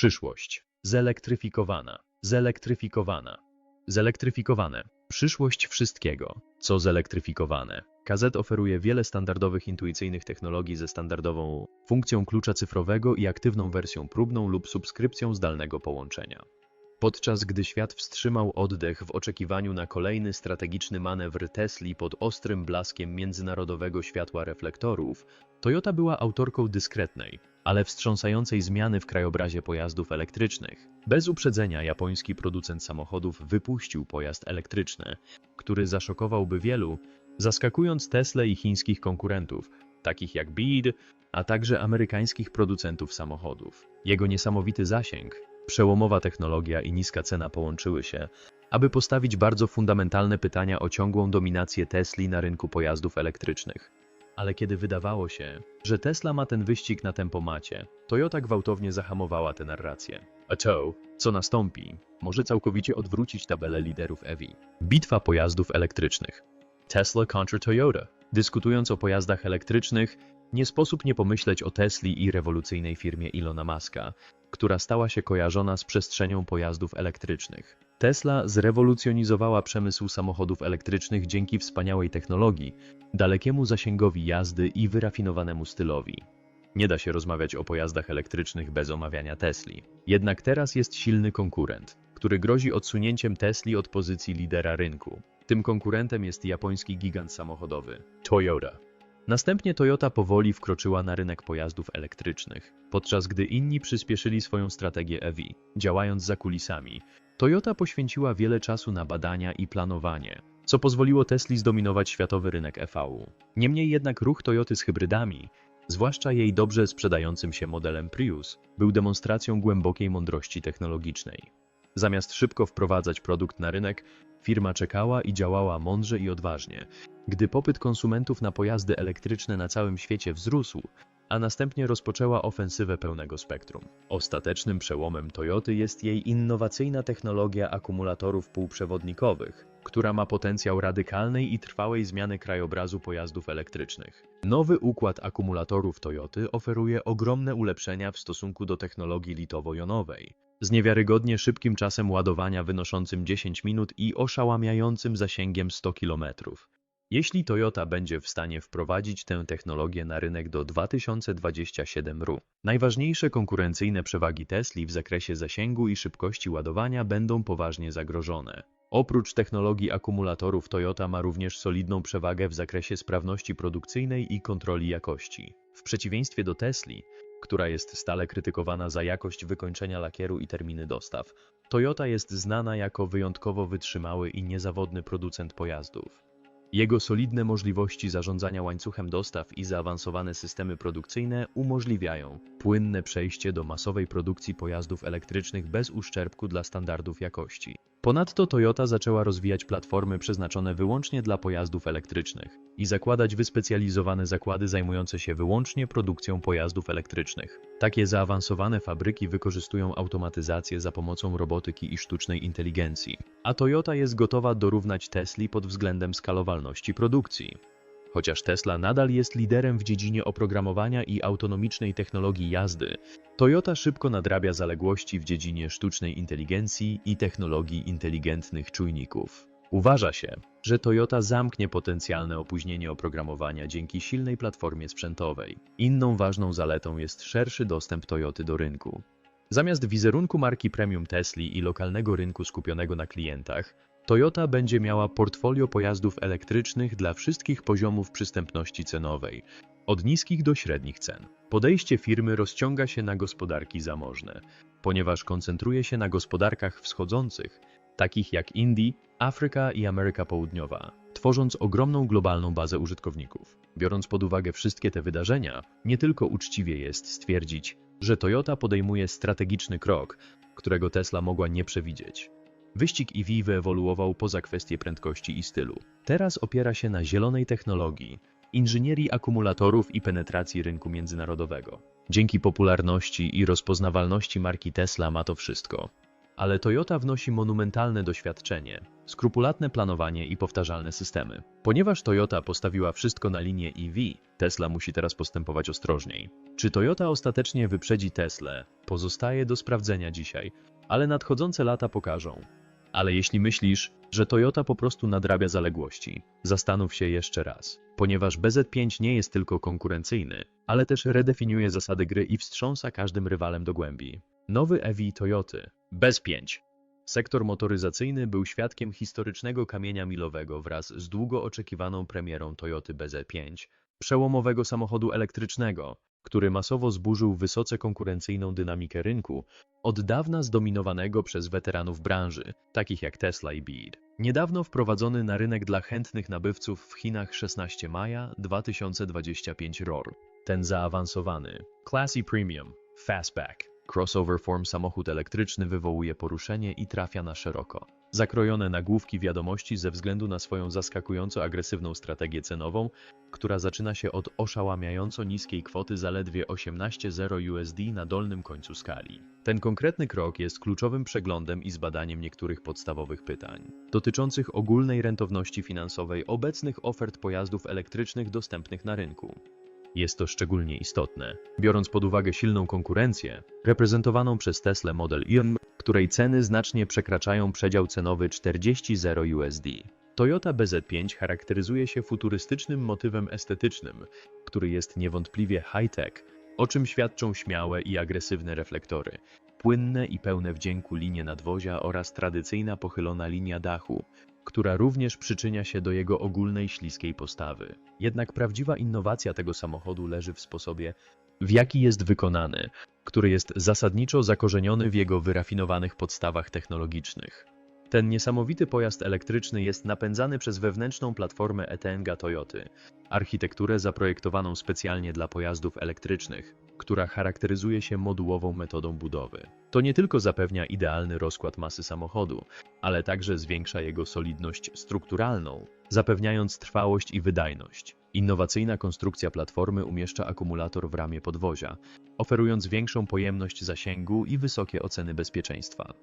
Przyszłość. Zelektryfikowana. Zelektryfikowana. Zelektryfikowane. Przyszłość wszystkiego, co zelektryfikowane. KZ oferuje wiele standardowych intuicyjnych technologii ze standardową funkcją klucza cyfrowego i aktywną wersją próbną lub subskrypcją zdalnego połączenia. Podczas gdy świat wstrzymał oddech w oczekiwaniu na kolejny strategiczny manewr Tesli pod ostrym blaskiem międzynarodowego światła reflektorów, Toyota była autorką dyskretnej, ale wstrząsającej zmiany w krajobrazie pojazdów elektrycznych. Bez uprzedzenia japoński producent samochodów wypuścił pojazd elektryczny, który zaszokowałby wielu, zaskakując Tesla i chińskich konkurentów, takich jak BYD, a także amerykańskich producentów samochodów. Jego niesamowity zasięg, przełomowa technologia i niska cena połączyły się, aby postawić bardzo fundamentalne pytania o ciągłą dominację Tesli na rynku pojazdów elektrycznych. Ale kiedy wydawało się, że Tesla ma ten wyścig na tempomacie, Toyota gwałtownie zahamowała tę narrację. A to, co nastąpi, może całkowicie odwrócić tabelę liderów EV. Bitwa pojazdów elektrycznych. Tesla kontra Toyota. Dyskutując o pojazdach elektrycznych, nie sposób nie pomyśleć o Tesli i rewolucyjnej firmie Ilona Muska, która stała się kojarzona z przestrzenią pojazdów elektrycznych. Tesla zrewolucjonizowała przemysł samochodów elektrycznych dzięki wspaniałej technologii, dalekiemu zasięgowi jazdy i wyrafinowanemu stylowi. Nie da się rozmawiać o pojazdach elektrycznych bez omawiania Tesli. Jednak teraz jest silny konkurent, który grozi odsunięciem Tesli od pozycji lidera rynku. Tym konkurentem jest japoński gigant samochodowy Toyota. Następnie Toyota powoli wkroczyła na rynek pojazdów elektrycznych, podczas gdy inni przyspieszyli swoją strategię EV, działając za kulisami. Toyota poświęciła wiele czasu na badania i planowanie, co pozwoliło Tesli zdominować światowy rynek EV. Niemniej jednak ruch Toyoty z hybrydami, zwłaszcza jej dobrze sprzedającym się modelem Prius, był demonstracją głębokiej mądrości technologicznej. Zamiast szybko wprowadzać produkt na rynek, firma czekała i działała mądrze i odważnie. Gdy popyt konsumentów na pojazdy elektryczne na całym świecie wzrósł, a następnie rozpoczęła ofensywę pełnego spektrum. Ostatecznym przełomem Toyoty jest jej innowacyjna technologia akumulatorów półprzewodnikowych, która ma potencjał radykalnej i trwałej zmiany krajobrazu pojazdów elektrycznych. Nowy układ akumulatorów Toyoty oferuje ogromne ulepszenia w stosunku do technologii litowo-jonowej, z niewiarygodnie szybkim czasem ładowania wynoszącym 10 minut i oszałamiającym zasięgiem 100 km. Jeśli Toyota będzie w stanie wprowadzić tę technologię na rynek do 2027 r., najważniejsze konkurencyjne przewagi Tesli w zakresie zasięgu i szybkości ładowania będą poważnie zagrożone. Oprócz technologii akumulatorów Toyota ma również solidną przewagę w zakresie sprawności produkcyjnej i kontroli jakości. W przeciwieństwie do Tesli, która jest stale krytykowana za jakość wykończenia lakieru i terminy dostaw, Toyota jest znana jako wyjątkowo wytrzymały i niezawodny producent pojazdów. Jego solidne możliwości zarządzania łańcuchem dostaw i zaawansowane systemy produkcyjne umożliwiają płynne przejście do masowej produkcji pojazdów elektrycznych bez uszczerbku dla standardów jakości. Ponadto Toyota zaczęła rozwijać platformy przeznaczone wyłącznie dla pojazdów elektrycznych i zakładać wyspecjalizowane zakłady zajmujące się wyłącznie produkcją pojazdów elektrycznych. Takie zaawansowane fabryki wykorzystują automatyzację za pomocą robotyki i sztucznej inteligencji, a Toyota jest gotowa dorównać Tesli pod względem skalowalności produkcji. Chociaż Tesla nadal jest liderem w dziedzinie oprogramowania i autonomicznej technologii jazdy, Toyota szybko nadrabia zaległości w dziedzinie sztucznej inteligencji i technologii inteligentnych czujników. Uważa się, że Toyota zamknie potencjalne opóźnienie oprogramowania dzięki silnej platformie sprzętowej. Inną ważną zaletą jest szerszy dostęp Toyoty do rynku. Zamiast wizerunku marki premium Tesli i lokalnego rynku skupionego na klientach, Toyota będzie miała portfolio pojazdów elektrycznych dla wszystkich poziomów przystępności cenowej, od niskich do średnich cen. Podejście firmy rozciąga się na gospodarki zamożne, ponieważ koncentruje się na gospodarkach wschodzących, takich jak Indii, Afryka i Ameryka Południowa, tworząc ogromną globalną bazę użytkowników. Biorąc pod uwagę wszystkie te wydarzenia, nie tylko uczciwie jest stwierdzić, że Toyota podejmuje strategiczny krok, którego Tesla mogła nie przewidzieć. Wyścig EV wyewoluował poza kwestie prędkości i stylu. Teraz opiera się na zielonej technologii, inżynierii akumulatorów i penetracji rynku międzynarodowego. Dzięki popularności i rozpoznawalności marki Tesla ma to wszystko. Ale Toyota wnosi monumentalne doświadczenie, skrupulatne planowanie i powtarzalne systemy. Ponieważ Toyota postawiła wszystko na linię EV, Tesla musi teraz postępować ostrożniej. Czy Toyota ostatecznie wyprzedzi Teslę, pozostaje do sprawdzenia dzisiaj, ale nadchodzące lata pokażą. Ale jeśli myślisz, że Toyota po prostu nadrabia zaległości, zastanów się jeszcze raz, ponieważ BZ5 nie jest tylko konkurencyjny, ale też redefiniuje zasady gry i wstrząsa każdym rywalem do głębi. Nowy EV Toyoty BZ5 Sektor motoryzacyjny był świadkiem historycznego kamienia milowego wraz z długo oczekiwaną premierą Toyoty BZ5, przełomowego samochodu elektrycznego, który masowo zburzył wysoce konkurencyjną dynamikę rynku, od dawna zdominowanego przez weteranów branży, takich jak Tesla i Beat. Niedawno wprowadzony na rynek dla chętnych nabywców w Chinach 16 maja 2025 ROR. Ten zaawansowany, Classy Premium, Fastback, crossover form samochód elektryczny wywołuje poruszenie i trafia na szeroko. Zakrojone nagłówki wiadomości ze względu na swoją zaskakująco agresywną strategię cenową, która zaczyna się od oszałamiająco niskiej kwoty zaledwie 18,0 USD na dolnym końcu skali. Ten konkretny krok jest kluczowym przeglądem i zbadaniem niektórych podstawowych pytań dotyczących ogólnej rentowności finansowej obecnych ofert pojazdów elektrycznych dostępnych na rynku. Jest to szczególnie istotne, biorąc pod uwagę silną konkurencję reprezentowaną przez Tesla Model Y, której ceny znacznie przekraczają przedział cenowy 40,0 USD. Toyota BZ5 charakteryzuje się futurystycznym motywem estetycznym, który jest niewątpliwie high-tech, o czym świadczą śmiałe i agresywne reflektory, płynne i pełne wdzięku linie nadwozia oraz tradycyjna pochylona linia dachu, która również przyczynia się do jego ogólnej śliskiej postawy. Jednak prawdziwa innowacja tego samochodu leży w sposobie, w jaki jest wykonany, który jest zasadniczo zakorzeniony w jego wyrafinowanych podstawach technologicznych. Ten niesamowity pojazd elektryczny jest napędzany przez wewnętrzną platformę ETNGA Toyoty, architekturę zaprojektowaną specjalnie dla pojazdów elektrycznych, która charakteryzuje się modułową metodą budowy. To nie tylko zapewnia idealny rozkład masy samochodu, ale także zwiększa jego solidność strukturalną, zapewniając trwałość i wydajność. Innowacyjna konstrukcja platformy umieszcza akumulator w ramię podwozia, oferując większą pojemność zasięgu i wysokie oceny bezpieczeństwa.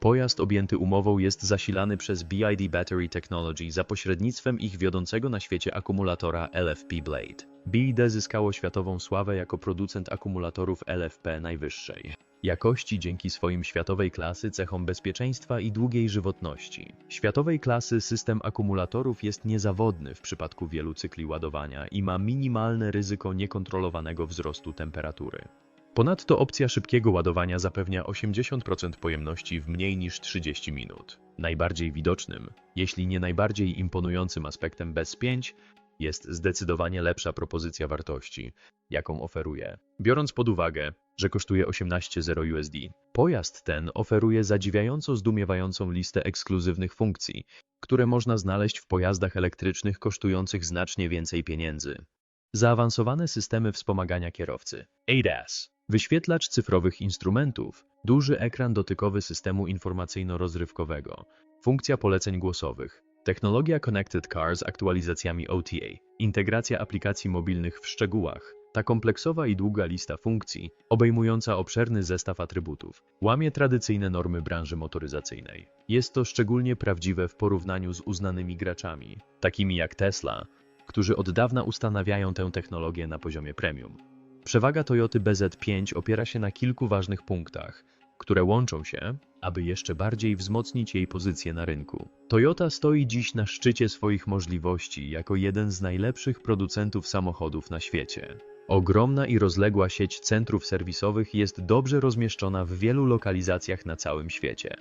Pojazd objęty umową jest zasilany przez BID Battery Technology za pośrednictwem ich wiodącego na świecie akumulatora LFP Blade. BID zyskało światową sławę jako producent akumulatorów LFP najwyższej jakości dzięki swoim światowej klasy cechom bezpieczeństwa i długiej żywotności. Światowej klasy system akumulatorów jest niezawodny w przypadku wielu cykli ładowania i ma minimalne ryzyko niekontrolowanego wzrostu temperatury. Ponadto opcja szybkiego ładowania zapewnia 80% pojemności w mniej niż 30 minut. Najbardziej widocznym, jeśli nie najbardziej imponującym aspektem BES 5 jest zdecydowanie lepsza propozycja wartości, jaką oferuje. Biorąc pod uwagę, że kosztuje 18,0 USD, pojazd ten oferuje zadziwiająco zdumiewającą listę ekskluzywnych funkcji, które można znaleźć w pojazdach elektrycznych kosztujących znacznie więcej pieniędzy. Zaawansowane systemy wspomagania kierowcy. ADAS Wyświetlacz cyfrowych instrumentów, duży ekran dotykowy systemu informacyjno-rozrywkowego, funkcja poleceń głosowych, technologia Connected Car z aktualizacjami OTA, integracja aplikacji mobilnych w szczegółach. Ta kompleksowa i długa lista funkcji, obejmująca obszerny zestaw atrybutów, łamie tradycyjne normy branży motoryzacyjnej. Jest to szczególnie prawdziwe w porównaniu z uznanymi graczami, takimi jak Tesla, którzy od dawna ustanawiają tę technologię na poziomie premium. Przewaga Toyoty BZ5 opiera się na kilku ważnych punktach, które łączą się, aby jeszcze bardziej wzmocnić jej pozycję na rynku. Toyota stoi dziś na szczycie swoich możliwości jako jeden z najlepszych producentów samochodów na świecie. Ogromna i rozległa sieć centrów serwisowych jest dobrze rozmieszczona w wielu lokalizacjach na całym świecie.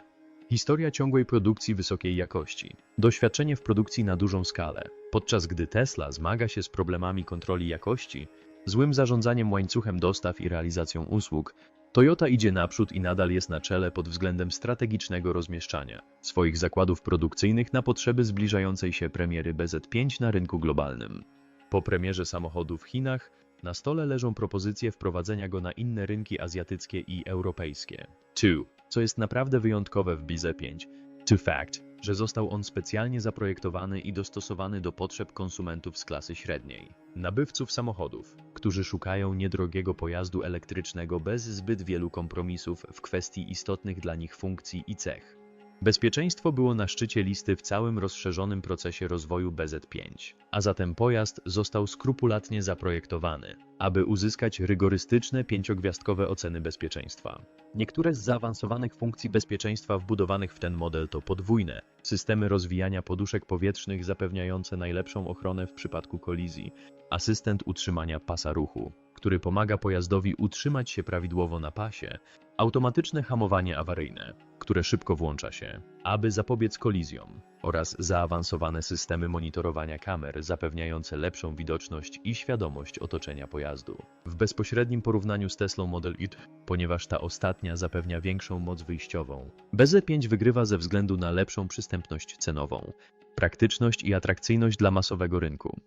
Historia ciągłej produkcji wysokiej jakości. Doświadczenie w produkcji na dużą skalę. Podczas gdy Tesla zmaga się z problemami kontroli jakości, złym zarządzaniem łańcuchem dostaw i realizacją usług, Toyota idzie naprzód i nadal jest na czele pod względem strategicznego rozmieszczania swoich zakładów produkcyjnych na potrzeby zbliżającej się premiery BZ5 na rynku globalnym. Po premierze samochodu w Chinach na stole leżą propozycje wprowadzenia go na inne rynki azjatyckie i europejskie. 2. Co jest naprawdę wyjątkowe w BZ5? To fact. Że został on specjalnie zaprojektowany i dostosowany do potrzeb konsumentów z klasy średniej, nabywców samochodów, którzy szukają niedrogiego pojazdu elektrycznego bez zbyt wielu kompromisów w kwestii istotnych dla nich funkcji i cech. Bezpieczeństwo było na szczycie listy w całym rozszerzonym procesie rozwoju BZ5, a zatem pojazd został skrupulatnie zaprojektowany, aby uzyskać rygorystyczne pięciogwiazdkowe oceny bezpieczeństwa. Niektóre z zaawansowanych funkcji bezpieczeństwa wbudowanych w ten model to podwójne systemy rozwijania poduszek powietrznych zapewniające najlepszą ochronę w przypadku kolizji, asystent utrzymania pasa ruchu, który pomaga pojazdowi utrzymać się prawidłowo na pasie, automatyczne hamowanie awaryjne, które szybko włącza się, aby zapobiec kolizjom, oraz zaawansowane systemy monitorowania kamer zapewniające lepszą widoczność i świadomość otoczenia pojazdu. W bezpośrednim porównaniu z Teslą Model Y, ponieważ ta ostatnia zapewnia większą moc wyjściową, BZ5 wygrywa ze względu na lepszą przystępność cenową, praktyczność i atrakcyjność dla masowego rynku.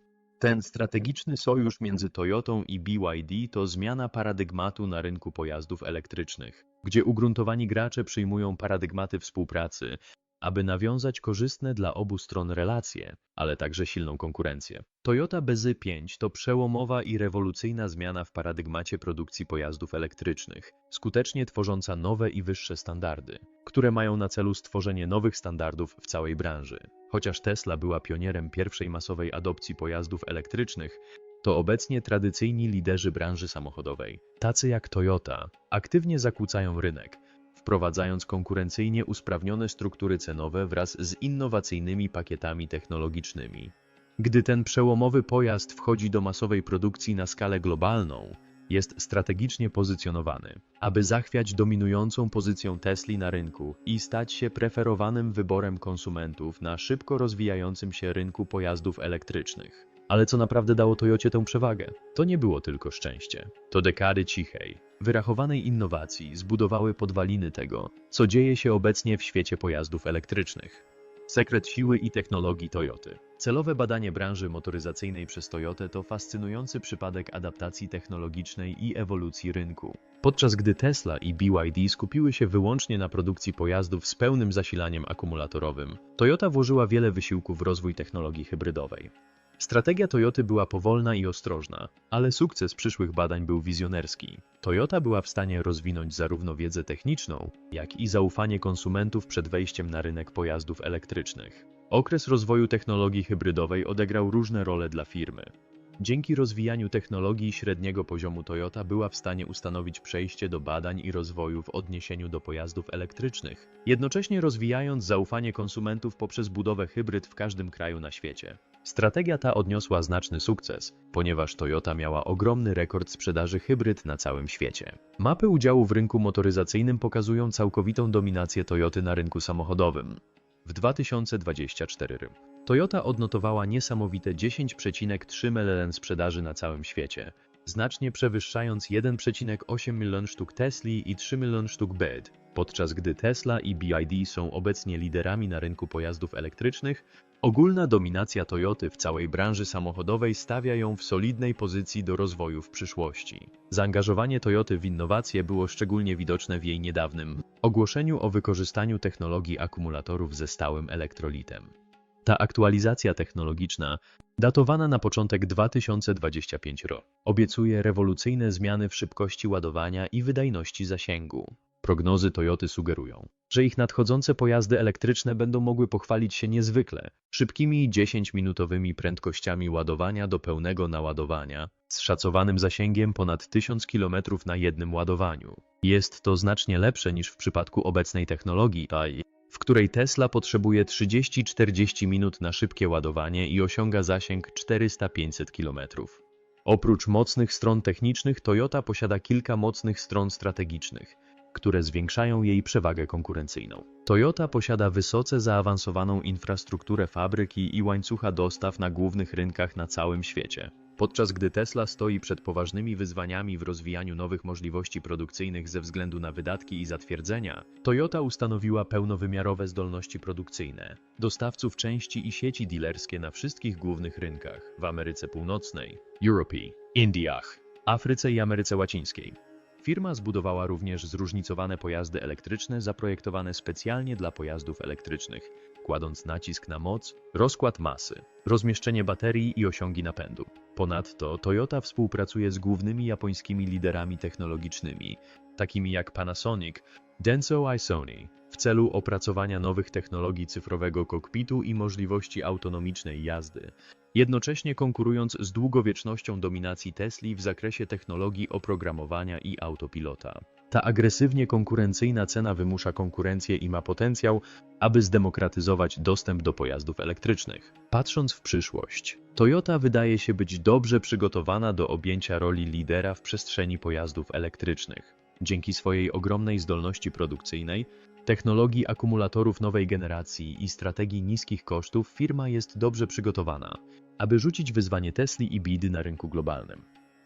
Ten strategiczny sojusz między Toyotą i BYD to zmiana paradygmatu na rynku pojazdów elektrycznych, gdzie ugruntowani gracze przyjmują paradygmaty współpracy, aby nawiązać korzystne dla obu stron relacje, ale także silną konkurencję. Toyota BZ5 to przełomowa i rewolucyjna zmiana w paradygmacie produkcji pojazdów elektrycznych, skutecznie tworząca nowe i wyższe standardy, które mają na celu stworzenie nowych standardów w całej branży. Chociaż Tesla była pionierem pierwszej masowej adopcji pojazdów elektrycznych, to obecnie tradycyjni liderzy branży samochodowej, tacy jak Toyota, aktywnie zakłócają rynek, wprowadzając konkurencyjnie usprawnione struktury cenowe wraz z innowacyjnymi pakietami technologicznymi. Gdy ten przełomowy pojazd wchodzi do masowej produkcji na skalę globalną, jest strategicznie pozycjonowany, aby zachwiać dominującą pozycję Tesli na rynku i stać się preferowanym wyborem konsumentów na szybko rozwijającym się rynku pojazdów elektrycznych. Ale co naprawdę dało Toyocie tę przewagę? To nie było tylko szczęście. To dekady cichej, wyrachowanej innowacji zbudowały podwaliny tego, co dzieje się obecnie w świecie pojazdów elektrycznych. Sekret siły i technologii Toyoty. Celowe badanie branży motoryzacyjnej przez Toyotę to fascynujący przypadek adaptacji technologicznej i ewolucji rynku. Podczas gdy Tesla i BYD skupiły się wyłącznie na produkcji pojazdów z pełnym zasilaniem akumulatorowym, Toyota włożyła wiele wysiłku w rozwój technologii hybrydowej. Strategia Toyoty była powolna i ostrożna, ale sukces przyszłych badań był wizjonerski. Toyota była w stanie rozwinąć zarówno wiedzę techniczną, jak i zaufanie konsumentów przed wejściem na rynek pojazdów elektrycznych. Okres rozwoju technologii hybrydowej odegrał różne role dla firmy. Dzięki rozwijaniu technologii średniego poziomu Toyota była w stanie ustanowić przejście do badań i rozwoju w odniesieniu do pojazdów elektrycznych, jednocześnie rozwijając zaufanie konsumentów poprzez budowę hybryd w każdym kraju na świecie. Strategia ta odniosła znaczny sukces, ponieważ Toyota miała ogromny rekord sprzedaży hybryd na całym świecie. Mapy udziału w rynku motoryzacyjnym pokazują całkowitą dominację Toyoty na rynku samochodowym. W 2024 r. Toyota odnotowała niesamowite 10,3 mln sprzedaży na całym świecie, znacznie przewyższając 1,8 milion sztuk Tesli i 3 milion sztuk BED, podczas gdy Tesla i BYD są obecnie liderami na rynku pojazdów elektrycznych, ogólna dominacja Toyoty w całej branży samochodowej stawia ją w solidnej pozycji do rozwoju w przyszłości. Zaangażowanie Toyoty w innowacje było szczególnie widoczne w jej niedawnym ogłoszeniu o wykorzystaniu technologii akumulatorów ze stałym elektrolitem. Ta aktualizacja technologiczna, datowana na początek 2025 r., obiecuje rewolucyjne zmiany w szybkości ładowania i wydajności zasięgu. Prognozy Toyoty sugerują, że ich nadchodzące pojazdy elektryczne będą mogły pochwalić się niezwykle szybkimi 10-minutowymi prędkościami ładowania do pełnego naładowania, z szacowanym zasięgiem ponad 1000 km na jednym ładowaniu. Jest to znacznie lepsze niż w przypadku obecnej technologii, w której Tesla potrzebuje 30-40 minut na szybkie ładowanie i osiąga zasięg 400-500 km. Oprócz mocnych stron technicznych, Toyota posiada kilka mocnych stron strategicznych, które zwiększają jej przewagę konkurencyjną. Toyota posiada wysoce zaawansowaną infrastrukturę fabryki i łańcucha dostaw na głównych rynkach na całym świecie. Podczas gdy Tesla stoi przed poważnymi wyzwaniami w rozwijaniu nowych możliwości produkcyjnych ze względu na wydatki i zatwierdzenia, Toyota ustanowiła pełnowymiarowe zdolności produkcyjne, dostawców części i sieci dealerskie na wszystkich głównych rynkach w Ameryce Północnej, Europie, Indiach, Afryce i Ameryce Łacińskiej. Firma zbudowała również zróżnicowane pojazdy elektryczne zaprojektowane specjalnie dla pojazdów elektrycznych, kładąc nacisk na moc, rozkład masy, rozmieszczenie baterii i osiągi napędu. Ponadto Toyota współpracuje z głównymi japońskimi liderami technologicznymi, takimi jak Panasonic, Denso i Sony, w celu opracowania nowych technologii cyfrowego kokpitu i możliwości autonomicznej jazdy, jednocześnie konkurując z długowiecznością dominacji Tesli w zakresie technologii oprogramowania i autopilota. Ta agresywnie konkurencyjna cena wymusza konkurencję i ma potencjał, aby zdemokratyzować dostęp do pojazdów elektrycznych. Patrząc w przyszłość, Toyota wydaje się być dobrze przygotowana do objęcia roli lidera w przestrzeni pojazdów elektrycznych. Dzięki swojej ogromnej zdolności produkcyjnej, technologii akumulatorów nowej generacji i strategii niskich kosztów firma jest dobrze przygotowana, aby rzucić wyzwanie Tesli i bidy na rynku globalnym.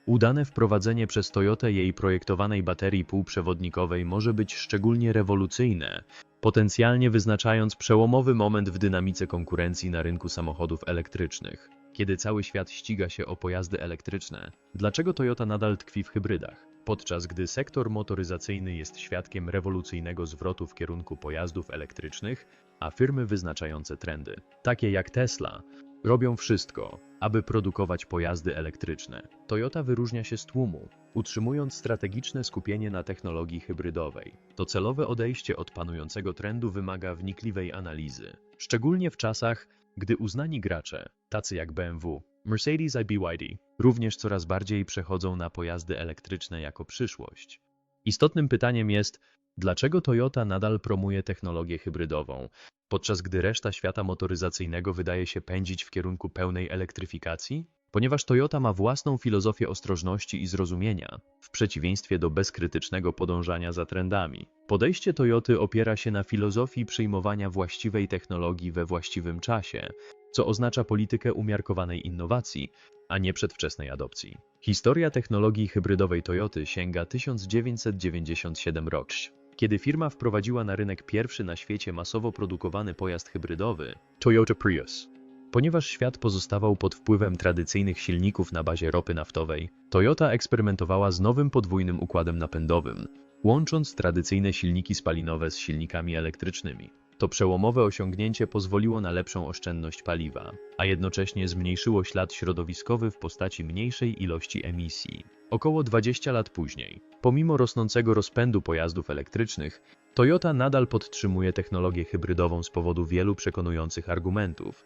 Udane wprowadzenie przez Toyotę jej projektowanej baterii półprzewodnikowej może być szczególnie rewolucyjne, potencjalnie wyznaczając przełomowy moment w dynamice konkurencji na rynku samochodów elektrycznych. Kiedy cały świat ściga się o pojazdy elektryczne, dlaczego Toyota nadal tkwi w hybrydach? Podczas gdy sektor motoryzacyjny jest świadkiem rewolucyjnego zwrotu w kierunku pojazdów elektrycznych, a firmy wyznaczające trendy, takie jak Tesla, robią wszystko, aby produkować pojazdy elektryczne. Toyota wyróżnia się z tłumu, utrzymując strategiczne skupienie na technologii hybrydowej. To celowe odejście od panującego trendu wymaga wnikliwej analizy, szczególnie w czasach, gdy uznani gracze, tacy jak BMW, Mercedes i BYD, również coraz bardziej przechodzą na pojazdy elektryczne jako przyszłość. Istotnym pytaniem jest, dlaczego Toyota nadal promuje technologię hybrydową, podczas gdy reszta świata motoryzacyjnego wydaje się pędzić w kierunku pełnej elektryfikacji? Ponieważ Toyota ma własną filozofię ostrożności i zrozumienia, w przeciwieństwie do bezkrytycznego podążania za trendami. Podejście Toyoty opiera się na filozofii przyjmowania właściwej technologii we właściwym czasie, co oznacza politykę umiarkowanej innowacji, a nie przedwczesnej adopcji. Historia technologii hybrydowej Toyoty sięga 1997 rok, kiedy firma wprowadziła na rynek pierwszy na świecie masowo produkowany pojazd hybrydowy Toyota Prius. Ponieważ świat pozostawał pod wpływem tradycyjnych silników na bazie ropy naftowej, Toyota eksperymentowała z nowym podwójnym układem napędowym, łącząc tradycyjne silniki spalinowe z silnikami elektrycznymi. To przełomowe osiągnięcie pozwoliło na lepszą oszczędność paliwa, a jednocześnie zmniejszyło ślad środowiskowy w postaci mniejszej ilości emisji. Około 20 lat później, pomimo rosnącego rozpędu pojazdów elektrycznych, Toyota nadal podtrzymuje technologię hybrydową z powodu wielu przekonujących argumentów.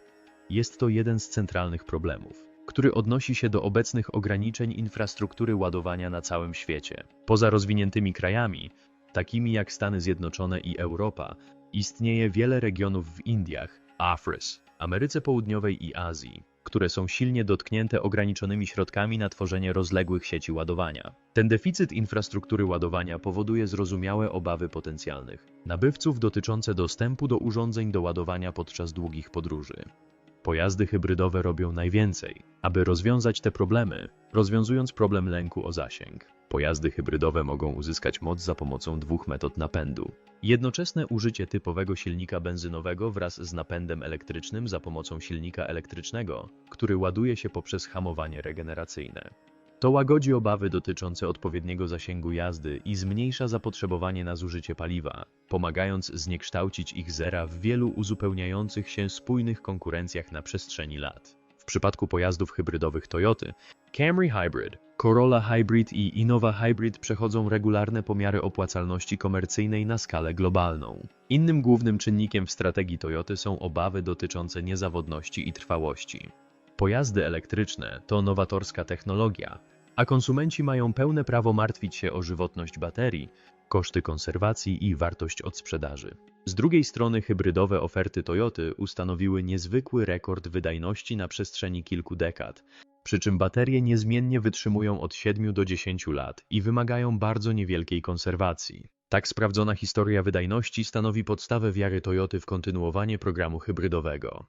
Jest to jeden z centralnych problemów, który odnosi się do obecnych ograniczeń infrastruktury ładowania na całym świecie. Poza rozwiniętymi krajami, takimi jak Stany Zjednoczone i Europa, istnieje wiele regionów w Indiach, Afrys, Ameryce Południowej i Azji, które są silnie dotknięte ograniczonymi środkami na tworzenie rozległych sieci ładowania. Ten deficyt infrastruktury ładowania powoduje zrozumiałe obawy potencjalnych nabywców dotyczące dostępu do urządzeń do ładowania podczas długich podróży. Pojazdy hybrydowe robią najwięcej, aby rozwiązać te problemy, rozwiązując problem lęku o zasięg. Pojazdy hybrydowe mogą uzyskać moc za pomocą dwóch metod napędu. Jednoczesne użycie typowego silnika benzynowego wraz z napędem elektrycznym za pomocą silnika elektrycznego, który ładuje się poprzez hamowanie regeneracyjne. To łagodzi obawy dotyczące odpowiedniego zasięgu jazdy i zmniejsza zapotrzebowanie na zużycie paliwa, pomagając zniekształcić ich zera w wielu uzupełniających się spójnych konkurencjach na przestrzeni lat. W przypadku pojazdów hybrydowych Toyoty, Camry Hybrid, Corolla Hybrid i Innova Hybrid przechodzą regularne pomiary opłacalności komercyjnej na skalę globalną. Innym głównym czynnikiem w strategii Toyoty są obawy dotyczące niezawodności i trwałości. Pojazdy elektryczne to nowatorska technologia, a konsumenci mają pełne prawo martwić się o żywotność baterii, koszty konserwacji i wartość odsprzedaży. Z drugiej strony hybrydowe oferty Toyoty ustanowiły niezwykły rekord wydajności na przestrzeni kilku dekad, przy czym baterie niezmiennie wytrzymują od 7 do 10 lat i wymagają bardzo niewielkiej konserwacji. Tak sprawdzona historia wydajności stanowi podstawę wiary Toyoty w kontynuowanie programu hybrydowego.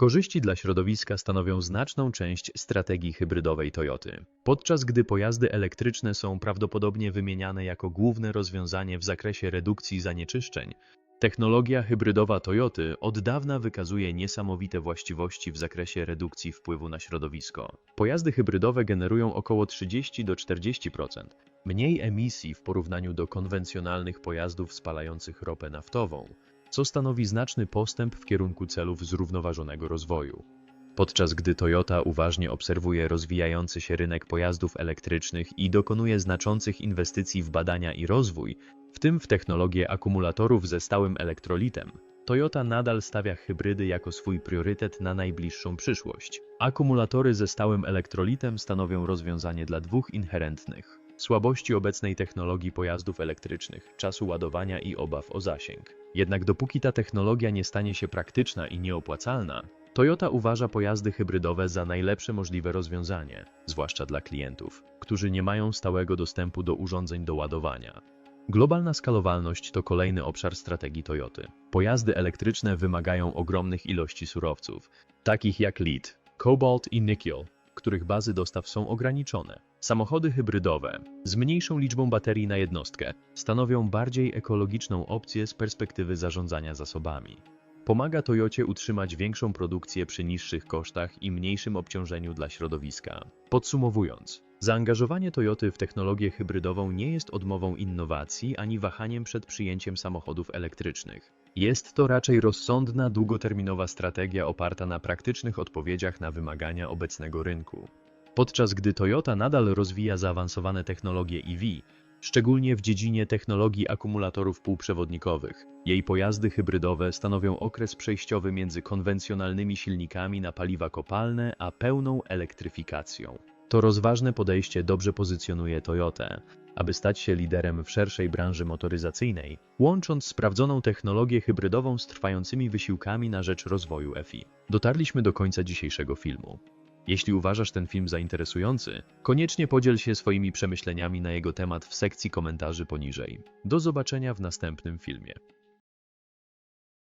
Korzyści dla środowiska stanowią znaczną część strategii hybrydowej Toyoty. Podczas gdy pojazdy elektryczne są prawdopodobnie wymieniane jako główne rozwiązanie w zakresie redukcji zanieczyszczeń, technologia hybrydowa Toyoty od dawna wykazuje niesamowite właściwości w zakresie redukcji wpływu na środowisko. Pojazdy hybrydowe generują około 30 do 40% mniej emisji w porównaniu do konwencjonalnych pojazdów spalających ropę naftową, co stanowi znaczny postęp w kierunku celów zrównoważonego rozwoju. Podczas gdy Toyota uważnie obserwuje rozwijający się rynek pojazdów elektrycznych i dokonuje znaczących inwestycji w badania i rozwój, w tym w technologię akumulatorów ze stałym elektrolitem, Toyota nadal stawia hybrydy jako swój priorytet na najbliższą przyszłość. Akumulatory ze stałym elektrolitem stanowią rozwiązanie dla dwóch inherentnych słabości obecnej technologii pojazdów elektrycznych, czasu ładowania i obaw o zasięg. Jednak dopóki ta technologia nie stanie się praktyczna i nieopłacalna, Toyota uważa pojazdy hybrydowe za najlepsze możliwe rozwiązanie, zwłaszcza dla klientów, którzy nie mają stałego dostępu do urządzeń do ładowania. Globalna skalowalność to kolejny obszar strategii Toyoty. Pojazdy elektryczne wymagają ogromnych ilości surowców, takich jak lead, cobalt i nickel, których bazy dostaw są ograniczone. Samochody hybrydowe z mniejszą liczbą baterii na jednostkę stanowią bardziej ekologiczną opcję z perspektywy zarządzania zasobami. Pomaga Toyocie utrzymać większą produkcję przy niższych kosztach i mniejszym obciążeniu dla środowiska. Podsumowując, zaangażowanie Toyoty w technologię hybrydową nie jest odmową innowacji ani wahaniem przed przyjęciem samochodów elektrycznych. Jest to raczej rozsądna, długoterminowa strategia oparta na praktycznych odpowiedziach na wymagania obecnego rynku. Podczas gdy Toyota nadal rozwija zaawansowane technologie EV, szczególnie w dziedzinie technologii akumulatorów półprzewodnikowych. Jej pojazdy hybrydowe stanowią okres przejściowy między konwencjonalnymi silnikami na paliwa kopalne a pełną elektryfikacją. To rozważne podejście dobrze pozycjonuje Toyotę, aby stać się liderem w szerszej branży motoryzacyjnej, łącząc sprawdzoną technologię hybrydową z trwającymi wysiłkami na rzecz rozwoju FI. Dotarliśmy do końca dzisiejszego filmu. Jeśli uważasz ten film za interesujący, koniecznie podziel się swoimi przemyśleniami na jego temat w sekcji komentarzy poniżej. Do zobaczenia w następnym filmie.